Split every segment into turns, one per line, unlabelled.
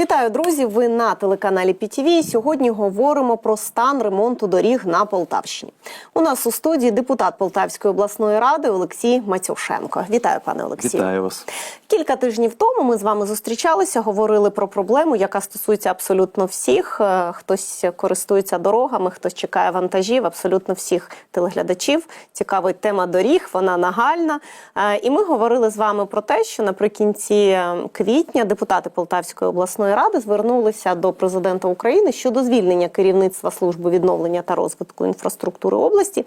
Вітаю, друзі! Ви на телеканалі ПІТІВІ. Сьогодні говоримо про стан ремонту доріг на Полтавщині. У нас у студії депутат Полтавської обласної ради Олексій Матюшенко. Вітаю, пане Олексію.
Вітаю вас.
Кілька тижнів тому ми з вами зустрічалися, говорили про проблему, яка стосується абсолютно всіх. Е, Хтось користується дорогами, хтось чекає вантажів, абсолютно всіх телеглядачів. Цікавить тема доріг, вона нагальна. Е, І ми говорили з вами про те, що наприкінці е, квітня депутати Полтавської обласної ради звернулися до президента України щодо звільнення керівництва служби відновлення та розвитку інфраструктури області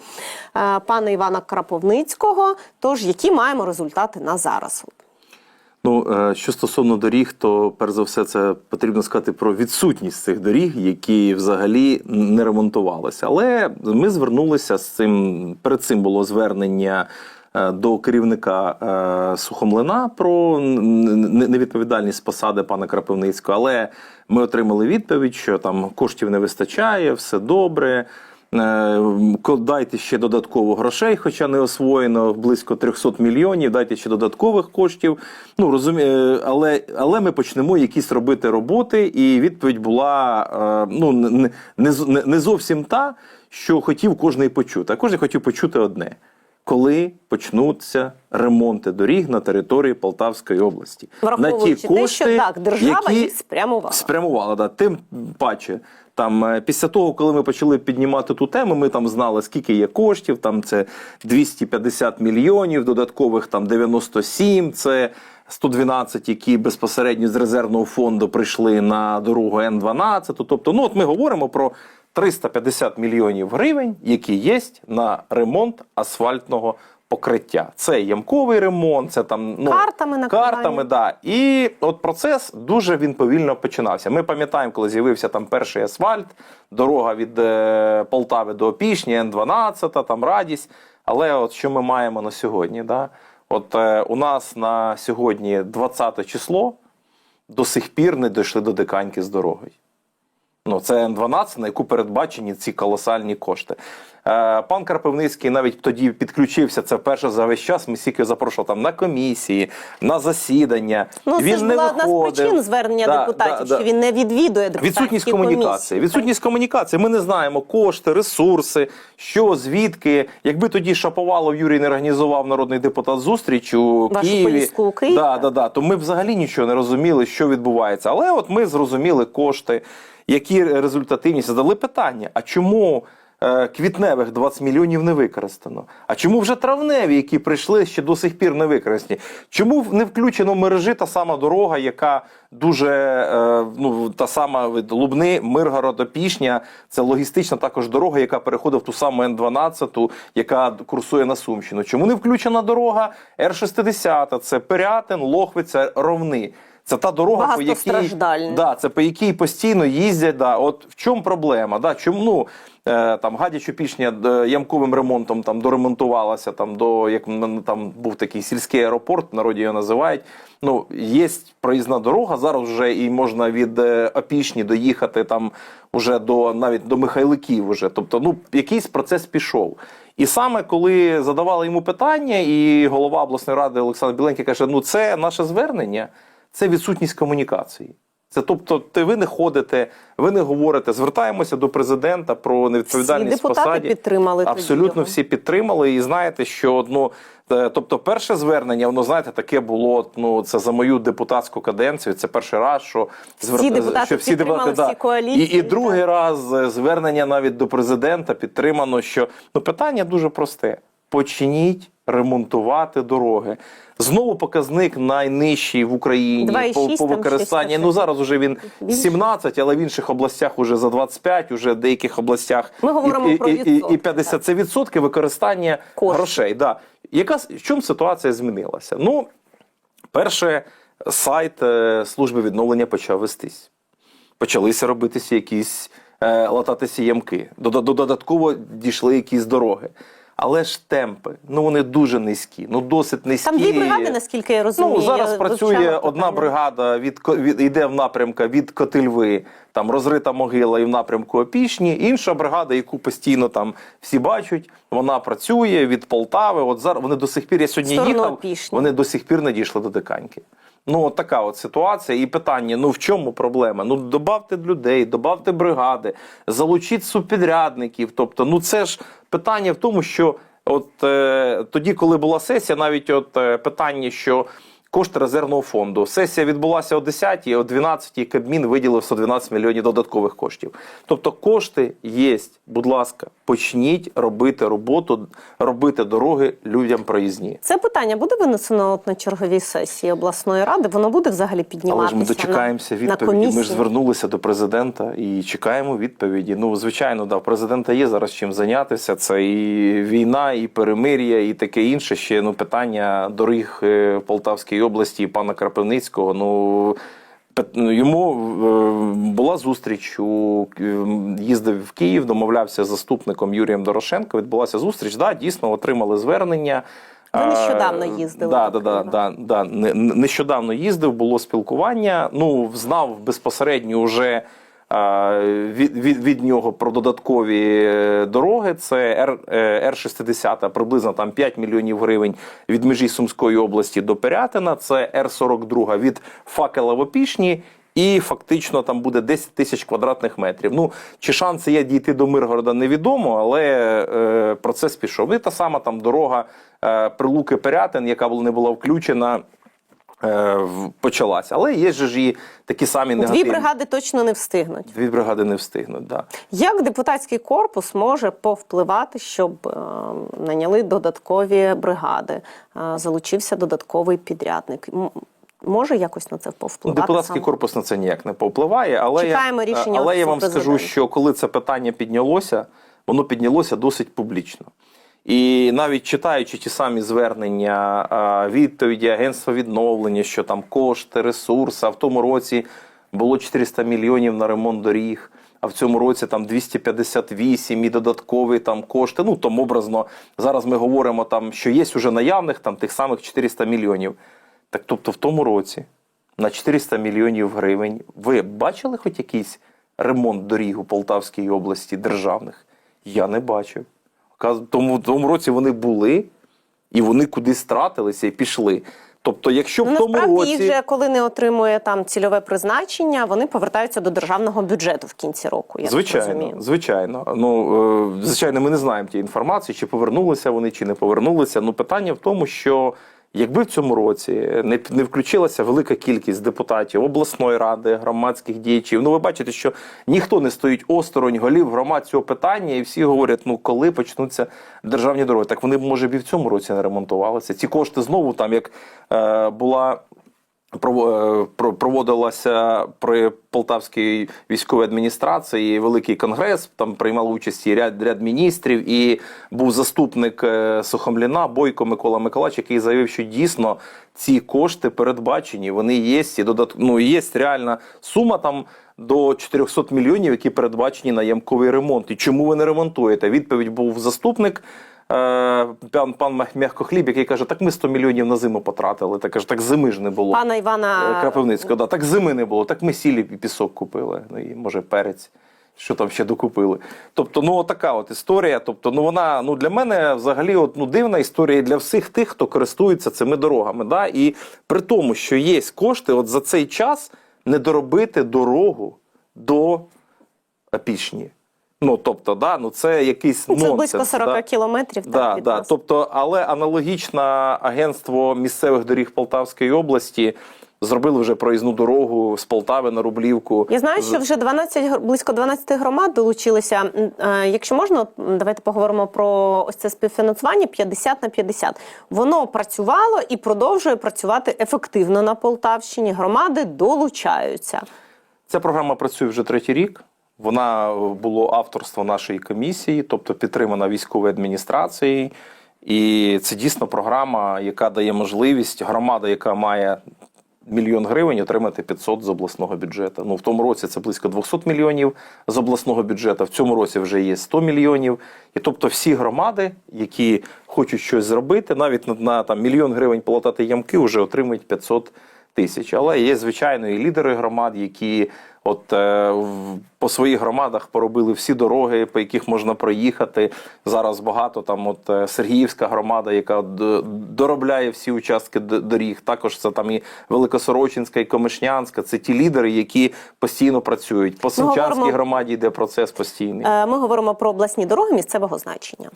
е, пана Івана Краповницького. Тож які маємо результати на зараз?
Ну е, що стосовно доріг, то перш за все це потрібно сказати про відсутність цих доріг, які взагалі не ремонтувалися. Але ми звернулися з цим. Перед цим було звернення. Е, До керівника е, Сухомлина про невідповідальність посади пана Крапивницького, але ми отримали відповідь, що там коштів не вистачає, все добре. Е, Дайте ще додатково грошей, хоча не освоєно близько 300 мільйонів. Дайте ще додаткових коштів. Ну розумі... але, але ми почнемо якісь робити роботи, і відповідь була ну не, не, не зовсім та, що хотів кожний почути. А кожен хотів почути одне. Коли почнуться ремонти доріг на території Полтавської області,
Враховуючи те, що так, держава їх спрямувала.
спрямувала. Да. Тим паче, там е, після того, коли ми почали піднімати ту тему, ми там знали, скільки є коштів. Там це 250 мільйонів, додаткових там 97, це 112, які безпосередньо з резервного фонду прийшли на дорогу Н-12. Тобто, ну от ми говоримо про 350 мільйонів гривень, які є на ремонт асфальтного покриття. Це ямковий ремонт, це там ну,
Картами накривання.
картами, да. І от процес дуже він повільно починався. Ми пам'ятаємо, коли з'явився там перший асфальт, дорога від е, Полтави до Опішні, Н-12, там радість. Але от що ми маємо на сьогодні? Да? От е, у нас на сьогодні 20 число до сих пір не дійшли до диканьки з дорогою. Ну, це Н-12, на яку передбачені ці колосальні кошти. Е, пан Карпивницький навіть тоді підключився. Це вперше за весь час. Ми стільки запрошували там на комісії, на засідання.
Ну, це ж
не
була одна з причин звернення
Да,
депутатів,
да,
що
да.
він не відвідує депутатські
Відсутність комунікації.
комісії.
Відсутність комунікації. Ми не знаємо кошти, ресурси, що, звідки. Якби тоді Шаповалов Юрій не організував народний депутат зустріч у
Вашу
Києві,
у Київ,
да, да, да, то ми взагалі нічого не розуміли, що відбувається. Але от ми зрозуміли кошти, які результативність. Задали питання: а чому? е, Квітневих 20 мільйонів не використано. А чому вже травневі, які прийшли, ще до сих пір не використані? Чому не включено в мережі та сама дорога, яка дуже е, ну та сама від Лубни, Миргорода, Пішня? Це логістична також дорога, яка переходить в ту саму Н-12, яка курсує на Сумщину. Чому не включена дорога Р-60? Це Пирятин, Лохвиця, Ровни. Це та дорога, по якій да, це по якій постійно їздять. Да. От в чому проблема? Да, чому ну, е, там гадячу пішня е, ямковим ремонтом там доремонтувалася там до як там був такий сільський аеропорт, народі його називають. Ну є проїзна дорога. Зараз вже і можна від е, Опішні доїхати там уже до навіть до Михайликів. Уже тобто, ну якийсь процес пішов. І саме коли задавали йому питання, і голова обласної ради Олександр Біленький каже: ну це наше звернення, це відсутність комунікації. Це тобто, ти ви не ходите, ви не говорите, звертаємося до президента про невідповідальність
Всі депутати
посаді.
підтримали тоді
Абсолютно
його.
всі підтримали. І знаєте, що ну, е, тобто, перше звернення, воно знаєте, таке було. Ну це за мою депутатську каденцію. Це перший раз, що
Всі депутати
що всі
підтримали,
депутати,
всі коаліції,
І, і
так.
другий раз е, звернення навіть до президента підтримано, що ну питання дуже просте: почніть ремонтувати дороги. Знову показник найнижчий в Україні
2,6
по, по використанні.
щось
Ну зараз уже він 17, але в інших областях уже за 25, уже в деяких областях
Ми говоримо
і,
про
і, і, і
відсотки,
50 це відсотки використання
Коштів.
грошей. Да. Яка в чому ситуація змінилася? Ну, перше, сайт е, служби відновлення почав вестись. Почалися робитися якісь е, лататися ямки. Дода- Додатково дійшли якісь дороги. Але ж темпи, ну вони дуже низькі, ну досить низькі.
Там дві бригади, наскільки я розумію.
Ну зараз
я
працює одна бригада від, від йде в напрямку від Котельви, там розрита могила і в напрямку Опішні. Інша бригада, яку постійно там всі бачать, вона працює від Полтави. От зараз вони до сих пір. Я сьогодні
сторону
їхав.
Опішні.
Вони до сих пір не дійшли до Диканьки. Ну, от така от ситуація. І питання: ну в чому проблема? Ну, добавте людей, добавте бригади, залучіть субпідрядників. Тобто, ну це ж питання в тому, що от е, тоді, коли була сесія, навіть от е, питання, що. Кошти резервного фонду. Сесія відбулася о 10 о 12 Кабмін виділив 112 мільйонів додаткових коштів. Тобто кошти є. Будь ласка, почніть робити роботу, робити дороги людям проїзні.
Це питання буде винесено от на черговій сесії обласної ради. Воно буде взагалі
Але ж ми дочекаємося
на, на
відповіді. Ми ж звернулися до президента і чекаємо відповіді. Ну, звичайно, да, в президента є зараз чим зайнятися. Це і війна, і перемир'я, і таке інше. Ще ну питання доріг е, в Полтавській області і пана Крапивницького. Ну ну, йому е, була зустріч у е, їздив в Київ, домовлявся з заступником Юрієм Дорошенко. Відбулася зустріч. Да, дійсно отримали звернення.
Ви нещодавно
Е,
їздили
Да, да, да, да, да. Не- не- Нещодавно їздив, було спілкування. Ну, знав безпосередньо вже від, від, від нього про додаткові е, дороги. Це Р, е, Р-60, приблизно там 5 мільйонів гривень від межі Сумської області до Пирятина. Це Р-42 від Факела в Опішні. І фактично там буде 10 тисяч квадратних метрів. Ну чи шанси є дійти до Миргорода, невідомо, але е, процес пішов. І та сама там дорога е, Прилуки Пирятин, яка не була включена, почалась. Але є ж і такі самі
Дві бригади точно не встигнуть.
Дві бригади не встигнуть. Да.
Як депутатський корпус може повпливати, щоб е, наняли додаткові бригади, е, залучився додатковий підрядник? Може якось на це повпливати?
Депутатський
саме?
корпус на це ніяк не повпливає, але
Чекаємо
я,
рішення
але я вам скажу, що коли це питання піднялося, воно піднялося досить публічно. І навіть читаючи ті самі звернення, відповіді Агентства відновлення, що там кошти, ресурси, а в тому році було 400 мільйонів на ремонт доріг. А в цьому році там 258 і додаткові там кошти. Ну там образно зараз ми говоримо там, що є уже наявних там тих самих 400 мільйонів. Так тобто в тому році на 400 мільйонів гривень. Ви бачили хоч якийсь ремонт доріг у Полтавській області державних? Я не бачив. Тому тому році вони були, і вони кудись стратилися і пішли. Тобто, якщо
Ну,
в тому
насправді
році
їх же, коли не отримує там цільове призначення, вони повертаються до державного бюджету в кінці року. Я
звичайно,
розумію.
звичайно. Ну е, звичайно, ми не знаємо тієї інформації, чи повернулися вони, чи не повернулися. Ну питання в тому, що якби в цьому році не, не включилася велика кількість депутатів обласної ради, громадських діячів. Ну ви бачите, що ніхто не стоїть осторонь голів громад цього питання, і всі говорять: ну коли почнуться державні дороги, так вони б може б і в цьому році не ремонтувалися. Ці кошти знову там як е, була. Е, проводилася при Полтавській військовій адміністрації великий конгрес. Там приймав участь і ряд, ряд міністрів, і був заступник е, Сухомліна Бойко Микола Миколаївич, який заявив, що дійсно ці кошти передбачені. Вони є і додат... ну, є реальна сума там. До 400 мільйонів, які передбачені на ямковий ремонт. І чому ви не ремонтуєте? Відповідь був заступник пан, пан Мягкохліб, який каже: так ми 100 мільйонів на зиму потратили. Так каже, так зими ж не було.
Пана Івана
Е, Крапивницького, да. Так зими не було, так ми сілі і пісок купили. Ну і може перець. Що там ще докупили? Тобто, ну така от історія. Тобто, ну вона ну для мене взагалі от, ну, дивна історія для всіх тих, хто користується цими дорогами. Да? І при тому, що є кошти, от за цей час не доробити дорогу до Опішні. Ну тобто, да, ну це якийсь
Ну, це
нонсенс.
близько 40
да?
кілометрів. так,
Да,
від
да.
нас.
Тобто, але аналогічно агентство місцевих доріг Полтавської області зробили вже проїзну дорогу з Полтави на Рублівку.
Я знаю, що вже 12, близько 12 громад долучилися. Е, Якщо можна, давайте поговоримо про ось це співфінансування 50 на 50. Воно працювало і продовжує працювати ефективно на Полтавщині. Громади долучаються.
Ця програма працює вже третій рік. Вона е, було авторство нашої комісії, тобто підтримана військовою адміністрацією. І це дійсно програма, яка дає можливість громада, яка має мільйон гривень, отримати 500 з обласного бюджету. Ну в тому році це близько 200 мільйонів з обласного бюджету. В цьому році вже є 100 мільйонів. І тобто всі громади, які хочуть щось зробити, навіть на, на там мільйон гривень полатати ямки, вже отримують 500 тисяч. Але є, звичайно, і лідери громад, які от е, по своїх громадах поробили всі дороги, по яких можна проїхати. Зараз багато там, от е, Сергіївська громада, яка доробляє всі участки доріг. Також це там і Великосорочинська, і Комишнянська. Це ті лідери, які постійно працюють. По Сенчанській
говоримо-
громаді йде процес постійний.
Е, Ми говоримо про обласні дороги місцевого значення.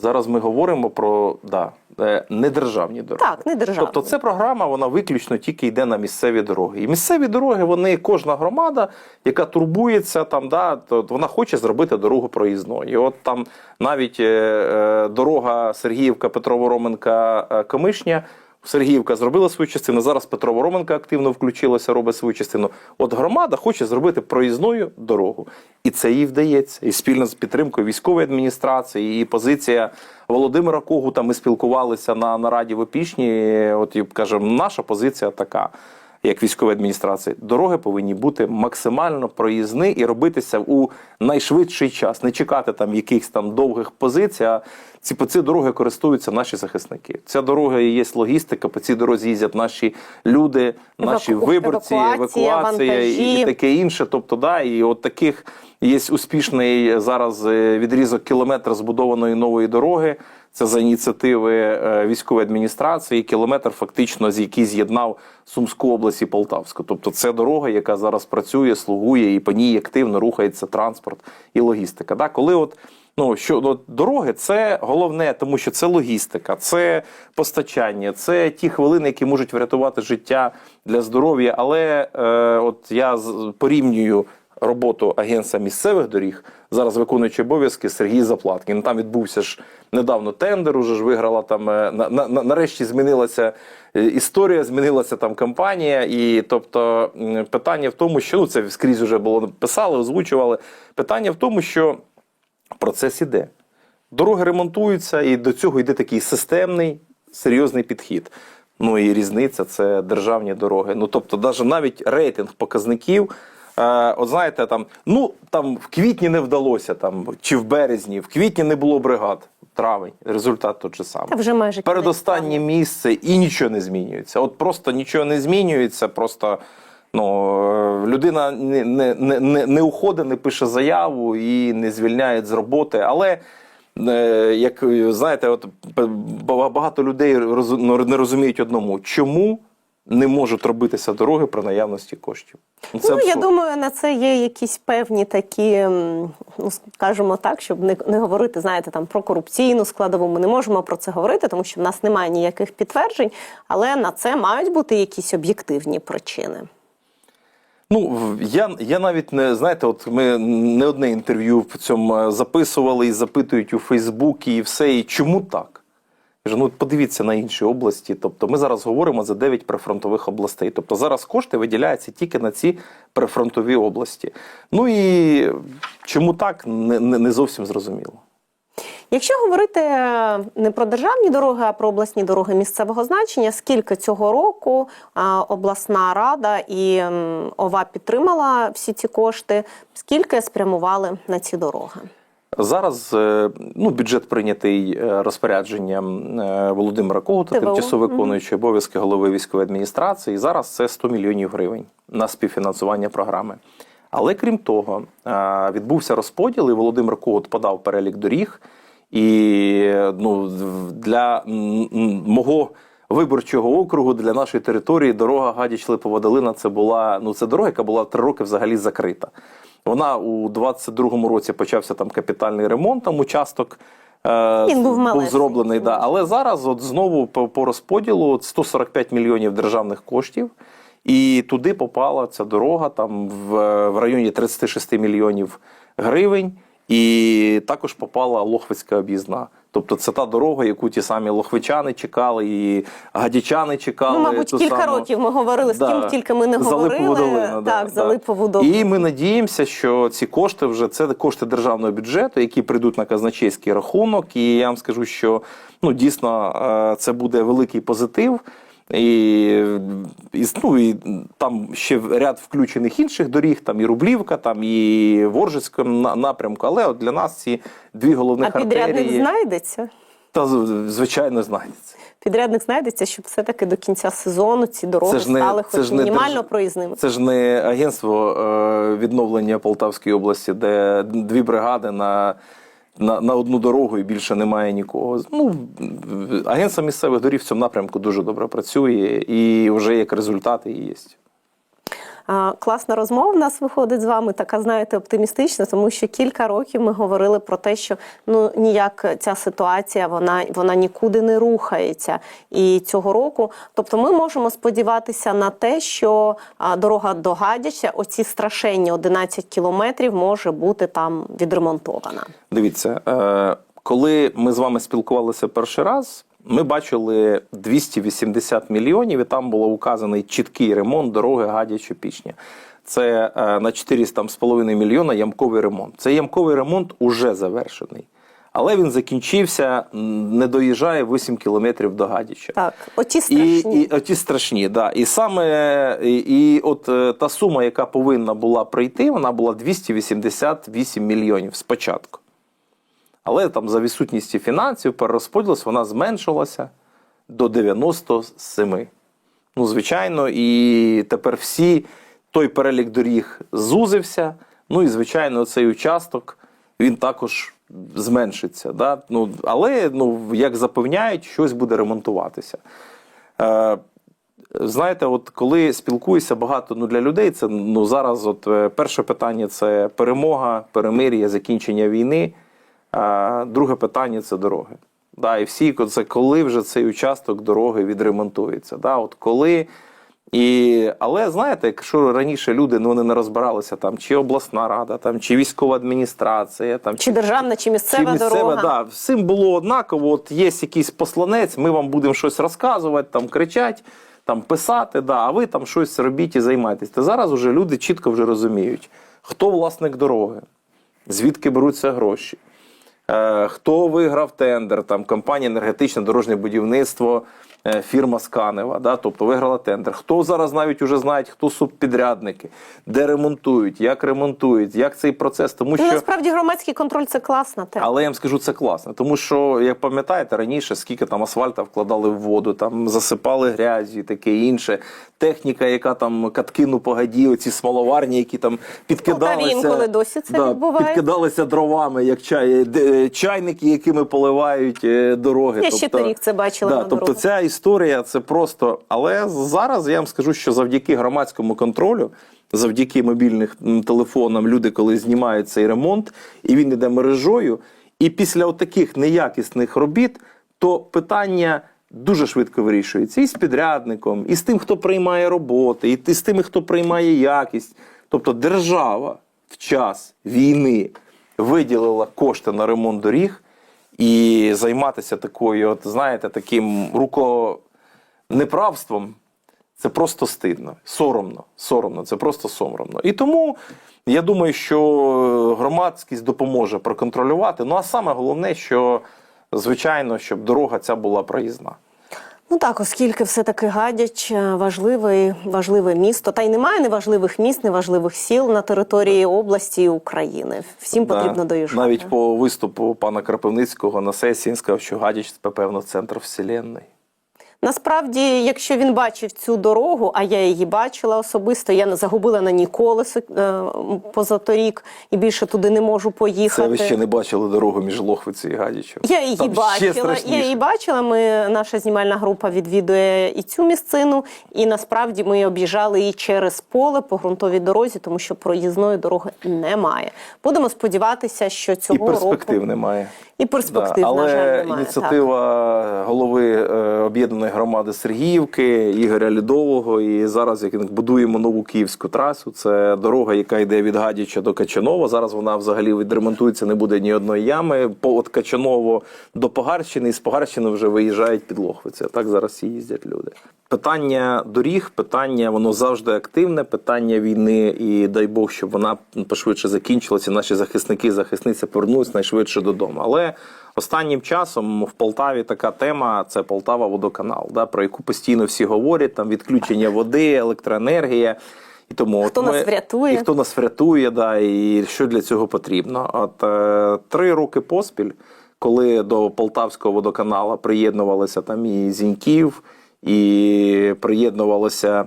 Зараз ми говоримо про да, е, недержавні дороги.
Так, не державні.
Тобто це програма, вона виключно тільки йде на місцеві дороги. І місцеві дороги, вони кожна громада, яка турбується, там, да, то вона хоче зробити дорогу проїзною. І от там навіть е, е, дорога Сергіївка, Петрово-Роменка Комишня. Сергіївка зробила свою частину. Зараз Петрова Роменка активно включилася, робить свою частину. От громада хоче зробити проїзною дорогу, і це їй вдається. І спільно з підтримкою військової адміністрації, і позиція Володимира Когута. Ми спілкувалися на нараді в Опішні. От і кажемо, наша позиція така. Як військової адміністрації, дороги повинні бути максимально проїзні і робитися у найшвидший час, не чекати там якихось там довгих позицій. А ці по ці дороги користуються наші захисники. Ця дорога і є логістика. По цій дорозі їздять наші люди, наші
Еваку-
виборці,
евакуація,
евакуація і, і таке інше. Тобто, да, і от таких є успішний зараз е, відрізок кілометр збудованої нової дороги. Це за ініціативи е, військової адміністрації. Кілометр, фактично, з який з'єднав Сумську область і Полтавську. Тобто, це дорога, яка зараз працює, слугує, і по ній активно рухається транспорт і логістика. Да? Коли от Ну що ну, дороги це головне, тому що це логістика, це постачання, це ті хвилини, які можуть врятувати життя для здоров'я. Але е, от я порівнюю роботу агентства місцевих доріг, зараз виконуючи обов'язки Сергій Заплаткін. Там відбувся ж недавно тендер, уже ж виграла там. е, На, на, на- нарешті змінилася е, історія, змінилася там кампанія. І тобто питання в тому, що ну це скрізь вже було писали, озвучували. Питання в тому, що процес іде. Дороги ремонтуються, і до цього йде такий системний, серйозний підхід. Ну і різниця це державні дороги. Ну тобто, навіть рейтинг показників. Е, от знаєте, там ну там в квітні не вдалося, там чи в березні, в квітні не було бригад. Травень, результат тот же самий.
Та вже майже
Передостаннє місце і нічого не змінюється. От просто нічого не змінюється. Просто ну, е, людина не, не, не, не, не уходить, не пише заяву і не звільняють з роботи. Але е, як знаєте, от багато людей ну, не розуміють одному, чому не можуть робитися дороги при наявності коштів. Ну,
ну, я думаю, на це є якісь певні такі, ну скажімо так, щоб не, не говорити, знаєте, там про корупційну складову. Ми не можемо про це говорити, тому що в нас немає ніяких підтверджень, але на це мають бути якісь об'єктивні причини.
Ну, я, я навіть не знаєте, от ми не одне інтерв'ю в цьому е, записували і запитують у Фейсбуці і все. І чому так? Кажу, ну подивіться на інші області. Тобто ми зараз говоримо за 9 прифронтових областей. Тобто зараз кошти виділяються тільки на ці прифронтові області. Ну і чому так, не, не, не зовсім зрозуміло.
Якщо говорити е, не про державні дороги, а про обласні дороги місцевого значення, скільки цього року обласна рада і ОВА підтримала всі ці кошти, скільки спрямували на ці дороги?
Зараз е, ну, бюджет прийнятий е, розпорядженням е, Володимира Когута, тимчасово виконуючий обов'язки голови військової адміністрації. І зараз це 100 мільйонів гривень на співфінансування програми. Але крім того, відбувся розподіл, і Володимир Когут подав перелік доріг. І ну, для мого виборчого округу, для нашої території, дорога Гадяч Липова Долина це була ну, це дорога, яка була три роки взагалі закрита. Вона у 22-му році почався там капітальний ремонт, там участок. е,
Він був
був зроблений, да. але зараз от знову по, по розподілу от 145 мільйонів державних коштів, і туди попала ця дорога там в, в районі 36 мільйонів гривень, і також попала Лохвицька об'їзна. Тобто це та дорога, яку ті самі лохвичани чекали, і гадячани чекали.
Ну, мабуть, кілька
саму-
років ми говорили з ким, тільки ми не
за
говорили.
Долину, да,
так, за
да. І ми надіємося, що ці кошти вже це кошти державного бюджету, які прийдуть на казначейський рахунок. І я вам скажу, що ну дійсно е, це буде великий позитив. І, і, ну, і там ще ряд включених інших доріг, там і Рублівка, там і Воржицькому на- напрямку. Але от для нас ці дві головних
а підрядник
артерії
знайдеться?
та звичайно знайдеться.
підрядник знайдеться, щоб все-таки до кінця сезону ці дороги
не-
стали хоч мінімально
держ-
проїзними.
Це ж не агентство е, відновлення Полтавської області, де дві бригади на, на, на одну дорогу і більше немає нікого. Ну, агентство місцевих доріг в цьому напрямку дуже добре працює, і вже як результати і є.
Класна розмова в нас виходить з вами, така, знаєте, оптимістична, тому що кілька років ми говорили про те, що ну ніяк ця ситуація вона, вона нікуди не рухається. І цього року, тобто, ми можемо сподіватися на те, що дорога до Гадяча, оці страшенні 11 кілометрів, може бути там відремонтована.
Дивіться, е, коли ми з вами спілкувалися перший раз, ми бачили 280 мільйонів, і там було указаний чіткий ремонт дороги гадячо пічня. Це е, на 4,5 мільйона ямковий ремонт. Цей ямковий ремонт уже завершений. Але він закінчився, не доїжджає 8 кілометрів до Гадяча.
Так, оті страшні.
і оті страшні, да. І саме і, і от е, та сума, яка повинна була прийти, вона була 288 мільйонів спочатку. Але там за відсутністю фінансів перерозподілилась, вона зменшилася до 97. Ну, звичайно, і тепер всі той перелік доріг зузився. Ну і звичайно, цей участок він також зменшиться. Да? Ну, але, ну, як запевняють, щось буде ремонтуватися. Е, Знаєте, от коли спілкуюся багато ну, для людей, це ну, зараз от, е, перше питання це перемога, перемир'я, закінчення війни. Друге питання це дороги. Да, і всі це коли вже цей участок дороги відремонтується. Да, от коли. І, але знаєте, якщо раніше люди ну, вони не розбиралися, там, чи обласна рада, там, чи військова адміністрація, там,
Чи державна, чи місцева,
чи місцева,
дорога.
да, всім було однаково. От є якийсь посланець, ми вам будемо щось розказувати, там кричать, там писати, да, а ви там щось робіть і займайтесь. Та зараз уже люди чітко вже розуміють, хто власник дороги, звідки беруться гроші. Е, Хто виграв тендер? Там компанія енергетичне дорожнє будівництво, е, фірма Сканева, да, тобто виграла тендер. Хто зараз навіть уже знають, хто субпідрядники, де ремонтують, як ремонтують, як цей процес, тому
Ну,
що
насправді громадський контроль це класна тема.
але я вам скажу, це класно, тому що, як пам'ятаєте, раніше скільки там асфальта вкладали в воду, там засипали грязю і таке інше. Техніка, яка там каткину погоді, оці смоловарні, які там підкидалися.
Полтаві інколи досі це
да,
відбувається.
Підкидалися дровами, як чай, де- чайники, якими поливають е, дороги.
Я ще торік це бачила
Да,
на
тобто ця історія це просто. Але зараз я вам скажу, що завдяки громадському контролю, завдяки мобільним телефонам, люди, коли знімають цей ремонт, і він іде мережою, і після таких неякісних робіт, то питання. Дуже швидко вирішується і з підрядником, і з тим, хто приймає роботи, і з тими, хто приймає якість. Тобто держава в час війни виділила кошти на ремонт доріг, і займатися такою, от знаєте, таким руконеправством це просто стидно, соромно. Соромно, це просто соромно. І тому я думаю, що громадськість допоможе проконтролювати. Ну а саме головне, що звичайно, щоб дорога ця була проїзна.
Ну так, оскільки все-таки Гадяч важливий, важливе, важливе місто, та й немає неважливих міст, неважливих сіл на території області і України. Всім
Да.
потрібно доїжджати.
Навіть по виступу пана Крапивницького на сесії він сказав, що Гадяч це, певно, центр вселенної.
Насправді, якщо він бачив цю дорогу, а я її бачила особисто, я не загубила на ній колесо е, позаторік і більше туди не можу
Це
поїхати.
ви ще не бачили дорогу між Лохвицею і Гадячем.
Я її
Там
бачила. Я її бачила. Ми наша знімальна група відвідує і цю місцину, і насправді ми об'їжджали її через поле по ґрунтовій дорозі, тому що проїзної дороги немає. Будемо сподіватися, що
І
цього
перспектив
року
немає.
і перспектив
Да, але
на жаль немає.
ініціатива голови е, об'єднаної громади Сергіївки Ігоря Лідового. І зараз як будуємо нову київську трасу. Це дорога, яка йде від Гадяча до Качанова. Зараз вона взагалі відремонтується, не буде ні одної ями. По от Качаново до Погарщини, і з Погарщини вже виїжджають під Лохвиці. Так зараз всі їздять люди. Питання доріг, питання воно завжди активне. Питання війни, і дай Бог, щоб вона пошвидше закінчилася. Наші захисники, захисниці повернулися найшвидше додому. Але останнім часом в Полтаві така тема це Полтава водоканал, да, про яку постійно всі говорять: там відключення води, електроенергія. І тому
Хто
от
нас врятує?
І хто нас врятує, да, і що для цього потрібно. От е, три роки поспіль коли до Полтавського водоканалу приєднувалися там і Зіньків, і приєднувалася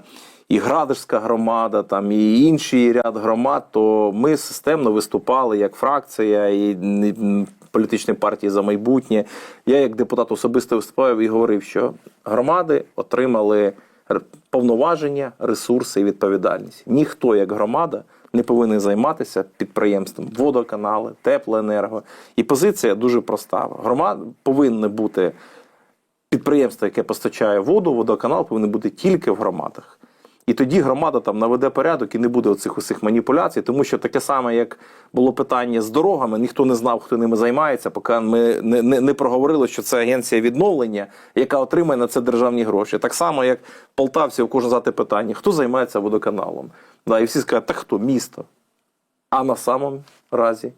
і Градишська громада, там і інший ряд громад, то ми системно виступали як фракція і політичної партії за майбутнє. Я як депутат особисто виступав і говорив, що громади отримали повноваження, ресурси і відповідальність. Ніхто як громада не повинен займатися підприємством водоканали, теплоенерго. І позиція дуже проста. Громад повинна бути підприємство, яке постачає воду, водоканал повинен бути тільки в громадах. І тоді громада там наведе порядок і не буде оцих усіх маніпуляцій, тому що таке саме, як було питання з дорогами, ніхто не знав, хто ними займається, поки ми не, не, не проговорили, що це агенція відновлення, яка отримає на це державні гроші. Так само, як полтавців кожен задати питання, хто займається водоканалом. Да, і всі скажуть, так хто? Місто. А на самому разі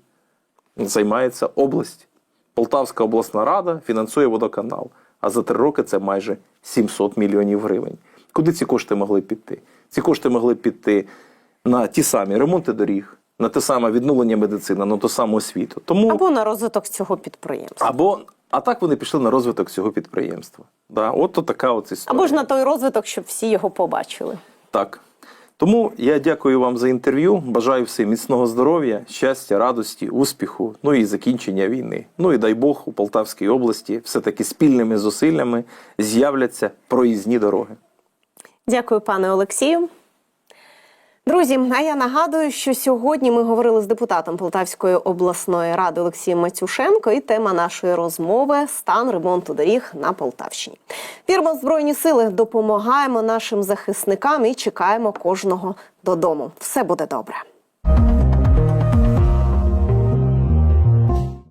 займається область. Полтавська обласна рада фінансує водоканал. А за три роки це майже 700 мільйонів гривень. Куди ці кошти могли піти? Ці кошти могли піти на ті самі ремонти доріг, на те саме відновлення медицини, на ту саму освіту. Тому
Або на розвиток цього підприємства.
або а так вони пішли на розвиток цього підприємства. Да, от така от історія.
Або ж на той розвиток, щоб всі його побачили.
Так. Тому я дякую вам за інтерв'ю. Бажаю всім міцного здоров'я, щастя, радості, успіху, ну і закінчення війни. Ну і дай Бог у Полтавській області все-таки спільними зусиллями з'являться проїзні дороги.
Дякую, пане Олексію. Друзі, а я нагадую, що сьогодні ми говорили з депутатом Полтавської обласної ради Олексієм Матюшенко, і тема нашої розмови стан ремонту доріг на Полтавщині. Вірмо Збройні сили, допомагаємо нашим захисникам і чекаємо кожного додому. Все буде добре.